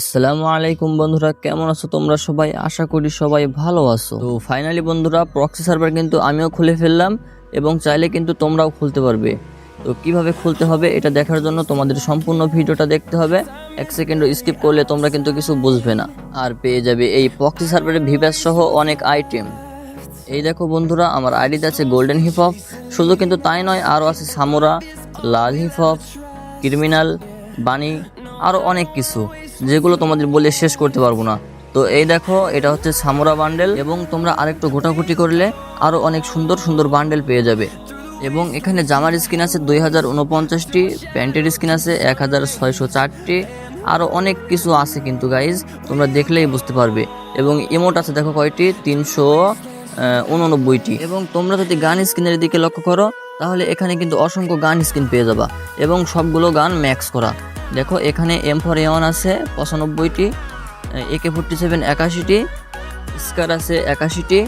আসসালামু আলাইকুম বন্ধুরা, কেমন আছো তোমরা সবাই? আশা করি সবাই ভালো আছো। তো ফাইনালি বন্ধুরা প্রক্সি সার্ভার কিন্তু আমিও খুলে ফেললাম এবং চাইলে কিন্তু তোমরাও খুলতে পারবে। তো কীভাবে খুলতে হবে এটা দেখার জন্য তোমাদের সম্পূর্ণ ভিডিওটা দেখতে হবে। এক সেকেন্ডও স্কিপ করলে তোমরা কিন্তু কিছু বুঝবে না। আর পেয়ে যাবে এই প্রক্সি সার্ভারের ভিভ্যাস সহ অনেক আইটেম এই দেখো বন্ধুরা, আমার আইডিতে আছে গোল্ডেন হিপ হপ শুধু কিন্তু তাই নয়, আরও আছে সামোরা লাল হিপ হপ ক্রিমিনাল বানি আরও অনেক কিছু। যেগুলো তোমাদের বলে শেষ করতে পারব না। তো এই দেখো, এটা হচ্ছে সামোরা বান্ডেল এবং তোমরা আরেকটু ঘোটাঘুটি করলে আরও অনেক সুন্দর সুন্দর বান্ডেল পেয়ে যাবে। এবং এখানে জামার স্কিন আছে দুই হাজার উনপঞ্চাশটি প্যান্টের স্কিন আছে এক হাজার ছয়শো চারটি আরও অনেক কিছু আছে কিন্তু গাইজ তোমরা দেখলেই বুঝতে পারবে। এবং ইমোট আছে দেখো কয়টি? তিনশো উননব্বইটি এবং তোমরা যদি গান স্কিনের দিকে লক্ষ্য করো, তাহলে এখানে কিন্তু অসংখ্য গান স্কিন পেয়ে যাবা। এবং সবগুলো গান ম্যাক্স করা। দেখো, এখানে এম ফর এওয়ান আছে, পঁচানব্বইটি একে ফোরটি সেভেন একাশিটি, স্কার আছে একাশিটি,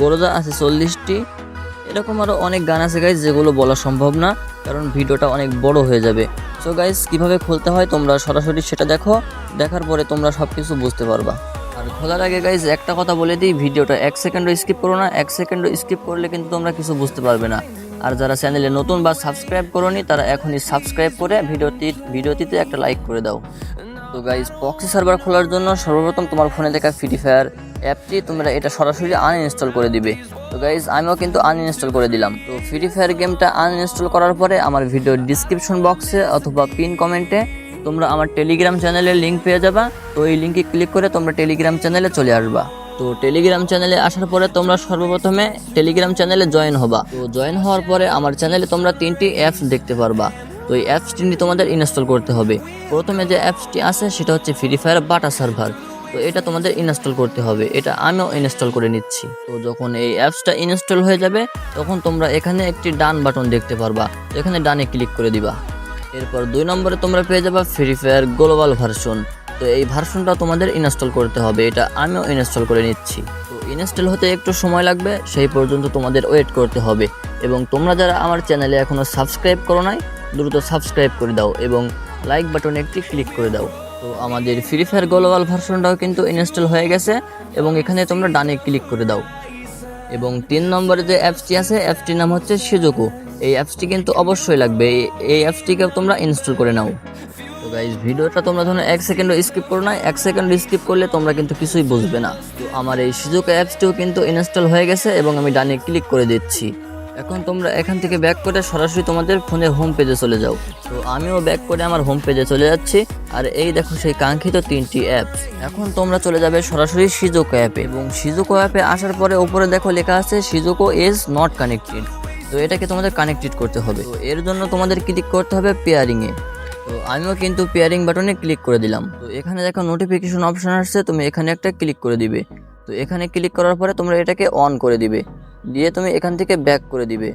গোরজা আছে চল্লিশটি। এরকম আরও অনেক গান আছে গাইজ যেগুলো বলা সম্ভব না, কারণ ভিডিওটা অনেক বড় হয়ে যাবে। সো গাইজ কীভাবে খুলতে হয় তোমরা সরাসরি সেটা দেখো, দেখার পরে তোমরা সব কিছু বুঝতে পারবা। আর খোলার আগে গাইজ একটা কথা বলে দিই, ভিডিওটা এক সেকেন্ডও স্কিপ করো না, এক সেকেন্ডও স্কিপ করলে কিন্তু তোমরা কিছু বুঝতে পারবে না। আর যারা চ্যানেলে নতুন বা সাবস্ক্রাইব করোনি, তারা এখনই সাবস্ক্রাইব করে ভিডিওটি, ভিডিওটিতে একটা লাইক করে দাও। তো গাইজ পক্সি সার্ভার খোলার জন্য সর্বপ্রথম তোমার ফোনে দেখা ফ্রি ফায়ার অ্যাপটি, তোমরা এটা সরাসরি আনইনস্টল করে দিবে। তো গাইজ আমিও কিন্তু আনইনস্টল করে দিলাম। তো ফ্রি ফায়ার গেমটা আনইনস্টল করার পরে আমার ভিডিওর ডিসক্রিপশন বক্সে অথবা পিন কমেন্টে তোমরা আমার টেলিগ্রাম চ্যানেলের লিঙ্ক পেয়ে যাবা। তো এই লিঙ্কে ক্লিক করে তোমরা টেলিগ্রাম চ্যানেলে চলে আসবা। তো টেলিগ্রাম চ্যানেলে আসার পরে তোমরা সর্বপ্রথমে টেলিগ্রাম চ্যানেলে জয়েন হবা। তো জয়েন হওয়ার পরে আমার চ্যানেলে তোমরা তিনটি অ্যাপস দেখতে পারবা। তো এই অ্যাপসটি তোমাদের ইনস্টল করতে হবে। প্রথমে যে অ্যাপসটি আছে, সেটা হচ্ছে ফ্রি ফায়ার বাটা সার্ভার তো এটা তোমাদের ইনস্টল করতে হবে। এটা আমিও ইনস্টল করে নিচ্ছি। তো যখন এই অ্যাপসটা ইনস্টল হয়ে যাবে, তখন তোমরা এখানে একটি ডান বাটন দেখতে পারবা। এখানে ডানে ক্লিক করে দিবা। এরপর দুই নম্বরে তোমরা পেয়ে যাবা ফ্রি ফায়ার গ্লোবাল ভার্সন তো এই ভার্সনটা তোমাদের ইনস্টল করতে হবে, এটা আমিও ইনস্টল করে নিচ্ছি। তো ইনস্টল হতে একটু সময় লাগবে, সেই পর্যন্ত তোমাদের ওয়েট করতে হবে। এবং তোমরা যারা আমার চ্যানেলে এখনও সাবস্ক্রাইব করো নাই, দ্রুত সাবস্ক্রাইব করে দাও এবং লাইক বাটনে একটি ক্লিক করে দাও। তো আমাদের ফ্রি ফায়ার গ্লোবাল ভার্সনটাও কিন্তু ইনস্টল হয়ে গেছে এবং এখানে তোমরা ডানে ক্লিক করে দাও। এবং তিন নম্বরে যে অ্যাপসটি আছে অ্যাপসটির নাম হচ্ছে সিজোকো এই অ্যাপসটি কিন্তু অবশ্যই লাগবে, এই- অ্যাপসটিকে তোমরা ইনস্টল করে নাও। গাইজ ভিডিওটা তোমরা ধরো এক সেকেন্ডও স্কিপ করো না, এক সেকেন্ড স্কিপ করলে তোমরা কিন্তু কিছুই বুঝবে না। তো আমার এই সুযোগ অ্যাপসটিও কিন্তু ইনস্টল হয়ে গেছে এবং আমি ডানে ক্লিক করে দিচ্ছি। এখন তোমরা এখান থেকে ব্যাক করে সরাসরি তোমাদের ফোনের হোম পেজে চলে যাও। তো আমিও ব্যাক করে আমার হোম পেজে চলে যাচ্ছি। আর এই দেখো সেই কাঙ্ক্ষিত তিনটি অ্যাপস এখন তোমরা চলে যাবে সরাসরি সিজোকো অ্যাপে এবং সিজোকো অ্যাপে আসার পরে উপরে দেখো লেখা আছে সিজোকো ইজ নট কানেক্টেড তো এটাকে তোমাদের কানেক্টেড করতে হবে। তো এর জন্য তোমাদের ক্লিক করতে হবে পেয়ারিংয়ে তো আমিও কিন্তু পেয়ারিং বাটনে ক্লিক করে দিলাম। তো এখানে দেখো নোটিফিকেশন অপশন আসছে, তুমি এখানে একটা ক্লিক করে দিবে। তো এখানে ক্লিক করার পরে তোমরা এটাকে অন করে দিবে। দিয়ে তুমি এখান থেকে ব্যাক করে দিবে।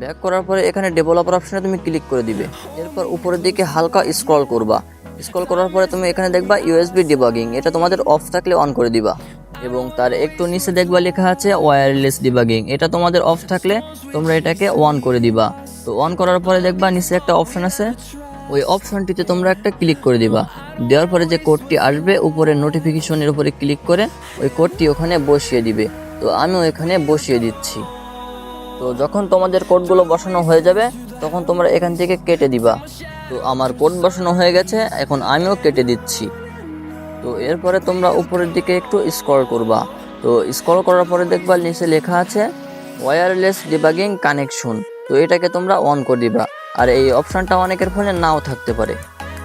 ব্যাক করার পরে এখানে ডেভেলপার অপশনে তুমি ক্লিক করে দিবে। এরপর উপরের দিকে হালকা স্ক্রল করবা। স্ক্রল করার পরে তুমি এখানে দেখবা ইউএসবি ডিবাগিং এটা তোমাদের অফ থাকলে অন করে দিবা। এবং তার একটু নিচে দেখবা লেখা আছে ওয়্যারলেস ডিবাগিং এটা তোমাদের অফ থাকলে তোমরা এটাকে অন করে দিবা। তো অন করার পরে দেখবা নিচে একটা অপশন আছে ওই অপশনটিতে তোমরা একটা ক্লিক করে দিবা। দেওয়ার পরে যে কোডটি আসবে, উপরে নোটিফিকেশনের উপরে ক্লিক করে ওই কোডটি ওখানে বসিয়ে দিবে। তো আমিও এখানে বসিয়ে দিচ্ছি। তো যখন তোমাদের কোডগুলো বসানো হয়ে যাবে, তখন তোমরা এখান থেকে কেটে দিবা। তো আমার কোড বসানো হয়ে গেছে, এখন আমিও কেটে দিচ্ছি। তো এরপরে তোমরা উপরের দিকে একটু স্ক্রল করবা। তো স্ক্রল করার পরে দেখবা নিচে লেখা আছে ওয়্যারলেস ডিবাগিং কানেকশন তো এটাকে তোমরা অন করে দিবা। আর এই অপশানটা অনেকের ফোনে নাও থাকতে পারে।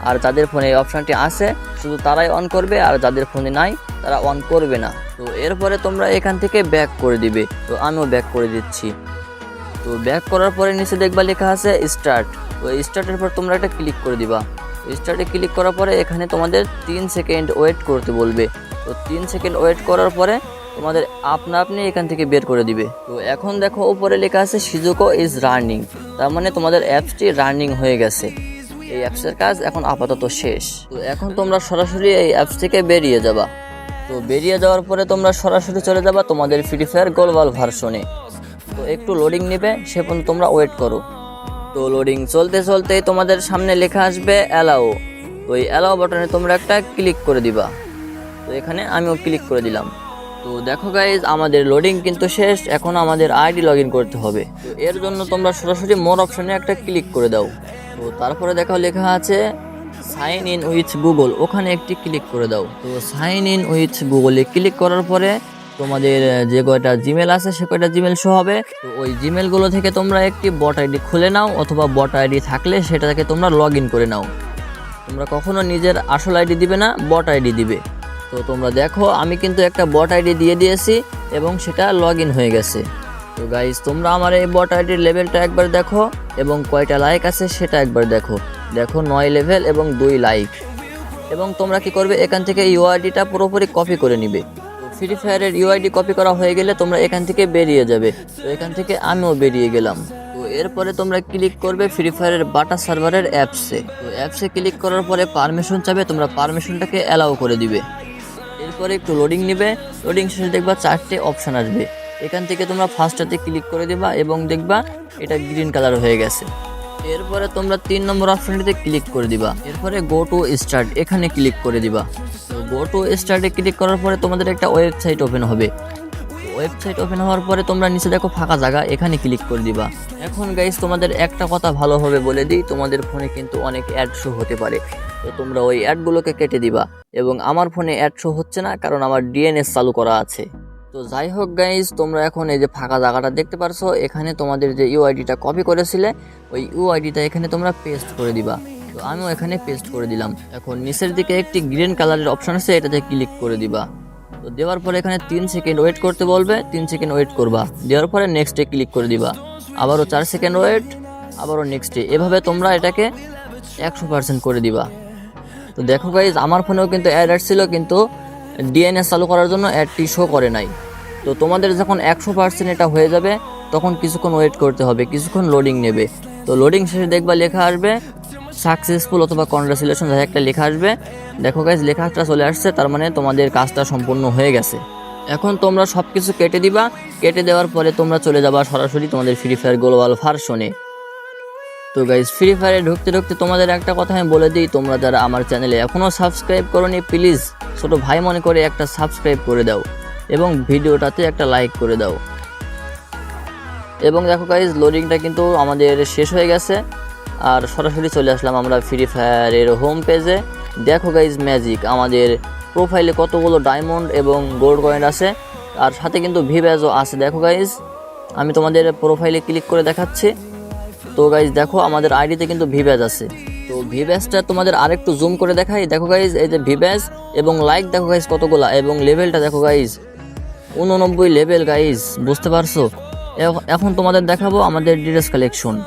আর যাদের ফোনে এই অপশানটি আছে, শুধু তারাই অন করবে, আর যাদের ফোনে নাই, তারা অন করবে না। তো এরপরে তোমরা এখান থেকে ব্যাক করে দিবে। তো আমিও ব্যাক করে দিচ্ছি। তো ব্যাক করার পরে নিচে দেখবা লেখা আছে স্টার্ট তো স্টার্টের পর তোমরা একটা ক্লিক করে দিবা। স্টার্টে ক্লিক করার পরে এখানে তোমাদের তিন সেকেন্ড ওয়েট করতে বলবে। তো তিন সেকেন্ড ওয়েট করার পরে তোমাদের আপনা আপনি এখান থেকে বের করে দিবে। তো এখন দেখো উপরে লেখা আছে সিজুকো ইজ রানিং তার মানে তোমাদের অ্যাপসটি রানিং হয়ে গেছে। এই অ্যাপসের কাজ এখন আপাতত শেষ। তো এখন তোমরা সরাসরি এই অ্যাপস থেকে বেরিয়ে যাবা। তো বেরিয়ে যাওয়ার পরে তোমরা সরাসরি চলে যাবা তোমাদের ফ্রি ফায়ার গ্লোবাল ভার্সনে তো একটু লোডিং নেবে, সে পর্যন্ত তোমরা ওয়েট করো। তো লোডিং চলতে চলতে তোমাদের সামনে লেখা আসবে অ্যালাও এই অ্যালাও বাটনে তোমরা একটা ক্লিক করে দিবা। তো এখানে আমিও ক্লিক করে দিলাম। তো দেখো গাইজ আমাদের লোডিং কিন্তু শেষ, এখন আমাদের আইডি লগ করতে হবে। এর জন্য তোমরা সরাসরি মোর অপশনে একটা ক্লিক করে দাও। তো তারপরে দেখো লেখা আছে সাইন ইন উইথ গুগল ওখানে একটি ক্লিক করে দাও। তো সাইন ইন উইথ গুগলে ক্লিক করার পরে তোমাদের যে কয়টা জিমেল আছে, সে কয়টা জিমেল শো হবে। তো ওই জিমেলগুলো থেকে তোমরা একটি বট আইডি খুলে নাও, অথবা বট আইডি থাকলে সেটা থেকে তোমরা লগ করে নাও। তোমরা কখনো নিজের আসল আইডি দিবে না বট আইডি দিবে। তো তোমরা দেখো, আমি কিন্তু একটা বট আইডি দিয়ে দিয়েছি এবং সেটা লগ হয়ে গেছে। তো গাইজ তোমরা আমার এই বট আইডির লেভেলটা একবার দেখো এবং কয়টা লাইক আছে সেটা একবার দেখো। দেখো নয় লেভেল এবং দুই লাইক এবং তোমরা কি করবে, এখান থেকে ইউআইডিটা পুরোপুরি কপি করে নিবে। ফ্রি ফায়ারের ইউআইডি কপি করা হয়ে গেলে তোমরা এখান থেকে বেরিয়ে যাবে। তো এখান থেকে আমিও বেরিয়ে গেলাম। তো এরপরে তোমরা ক্লিক করবে ফ্রি ফায়ারের বাটা সার্ভারের অ্যাপসে তো অ্যাপসে ক্লিক করার পরে পারমিশন চাবে, তোমরা পারমিশনটাকে অ্যালাউ করে দিবে। এরপরে একটু লোডিং নেবে। লোডিং শেষে দেখবা চারটে অপশান আসবে। এখান থেকে তোমরা ফার্স্টটাতে ক্লিক করে দিবা এবং দেখবা এটা গ্রিন কালার হয়ে গেছে। এরপরে তোমরা তিন নম্বর অপশনটিতে ক্লিক করে দিবা। এরপরে গো টু স্টার্ট এখানে ক্লিক করে দিবা। গো টু স্টার্টে ক্লিক করার পরে তোমাদের একটা ওয়েবসাইট ওপেন হবে। ওয়েবসাইট ওপেন হওয়ার পরে তোমরা নিচে দেখো ফাঁকা জায়গা, এখানে ক্লিক করে দিবা। এখন গাইস তোমাদের একটা কথা ভালোভাবে বলে দিই, তোমাদের ফোনে কিন্তু অনেক অ্যাড শো হতে পারে। তো তোমরা ওই অ্যাডগুলোকে কেটে দিবা এবং আমার ফোনে অ্যাড শো হচ্ছে না, কারণ আমার ডিএনএস চালু করা আছে। তো যাই হোক গাইজ তোমরা এখন এই যে ফাঁকা জায়গাটা দেখতে পারছ, এখানে তোমাদের যে ইউআইডিটা কপি করেছিলে, ওই ইউআইডিটা এখানে তোমরা পেস্ট করে দিবা। তো আমিও এখানে পেস্ট করে দিলাম। এখন নিচের দিকে একটি গ্রিন কালারের অপশন আছে, এটাতে ক্লিক করে দিবা। তো দেওয়ার পরে এখানে তিন সেকেন্ড ওয়েট করতে বলবে, তিন সেকেন্ড ওয়েট করবা। দেওয়ার পরে নেক্সটে ক্লিক করে দিবা। আবারও চার সেকেন্ড ওয়েট, আবারও নেক্সটে এভাবে তোমরা এটাকে একশো পার্সেন্ট করে দিবা। তো দেখো গাইজ আমার ফোনেও কিন্তু অ্যাড আসছিল কিন্তু ডিএনএস চালু করার জন্য অ্যাডটি শো করে নাই। তো তোমাদের যখন একশো পার্সেন্ট এটা হয়ে যাবে, তখন কিছুক্ষণ ওয়েট করতে হবে, কিছুক্ষণ লোডিং নেবে। তো লোডিং শেষে দেখবা লেখা আসবে সাকসেসফুল অথবা কনগ্রাচুলেশন যাই একটা লেখা আসবে। দেখো গাইজ লেখাটা চলে আসছে, তার মানে তোমাদের কাজটা সম্পূর্ণ হয়ে গেছে। এখন তোমরা সব কিছু কেটে দিবা। কেটে দেওয়ার পরে তোমরা চলে যাবা সরাসরি তোমাদের ফ্রি ফায়ার গ্লোবাল ভার্সনে তো গাইজ ফ্রি ফায়ারে ঢুকতে ঢুকতে তোমাদের একটা কথা আমি বলে দিই, তোমরা যারা আমার চ্যানেলে এখনও সাবস্ক্রাইব করোনি প্লিজ ছোটো ভাই মনে করে একটা সাবস্ক্রাইব করে দাও এবং ভিডিওটাতে একটা লাইক করে দাও। এবং দেখো গাইজ লোডিংটা কিন্তু আমাদের শেষ হয়ে গেছে। আর সরাসরি চলে আসলাম আমরা ফ্রি ফায়ারের হোম পেজে দেখো গাইজ ম্যাজিক আমাদের প্রোফাইলে কতগুলো ডায়মন্ড এবং গোল্ড কয়েন আছে। আর সাথে কিন্তু ভি ব্যাজও আছে। দেখো গাইজ আমি তোমাদের প্রোফাইলে ক্লিক করে দেখাচ্ছি। তো গাইজ দেখো আমাদের আইডিতে কিন্তু ভি ব্যাজ আছে। তো ভি ব্যাজটা তোমাদের আরেকটু জুম করে দেখাই। দেখো গাইজ এই যে ভি ব্যাজ এবং লাইক দেখো গাইজ কতগুলা এবং লেভেলটা দেখো গাইজ উননব্বই লেভেল গাইজ বুঝতে পারছ? এখ- এখন তোমাদের দেখাবো আমাদের ড্রেস কালেকশন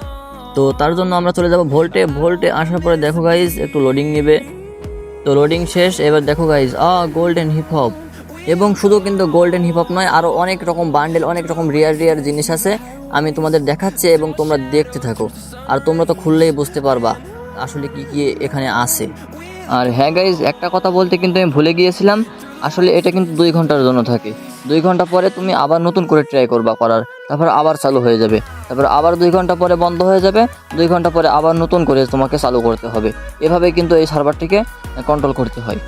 তো তার জন্য আমরা চলে যাব ভোল্টে। ভোল্টে আসার পরে দেখো গাইজ একটু লোডিং নেবে। তো লোডিং শেষ, এবার দেখো guys a golden hip hop এবং শুধু কিন্তু গোল্ডেন হিপ হপ নয় আরও অনেক রকম বান্ডেল অনেক রকম রিয়ার রিয়ার জিনিস আছে, আমি তোমাদের দেখাচ্ছি এবং তোমরা দেখতে থাকো। আর তোমরা তো খুললেই বুঝতে পারবা আসলে কি কি এখানে আছে। আর হ্যাঁ গাইজ একটা কথা বলতে কিন্তু আমি ভুলে গিয়েছিলাম, আসলে এটা কিন্তু দুই ঘণ্টার জন্য থাকে। দুই ঘণ্টা পরে তুমি আবার নতুন করে ট্রাই করবা করার। তারপর আবার চালু হয়ে যাবে। তারপর আবার দুই ঘণ্টা পরে বন্ধ হয়ে যাবে, দুই ঘণ্টা পরে আবার নতুন করে তোমাকে চালু করতে হবে। এভাবে কিন্তু এই সার্ভারটিকে কন্ট্রোল করতে হয়।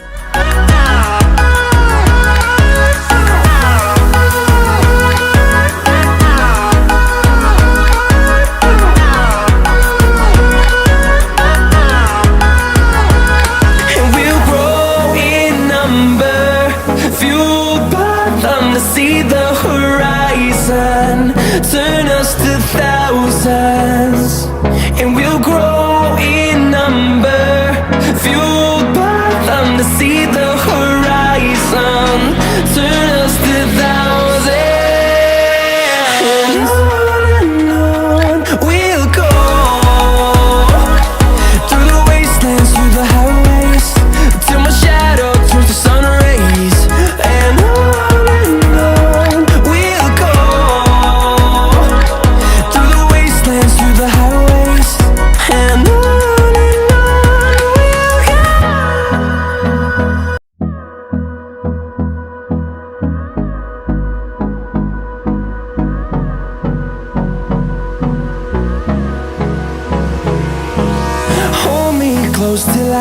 sense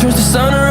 turns the sun around.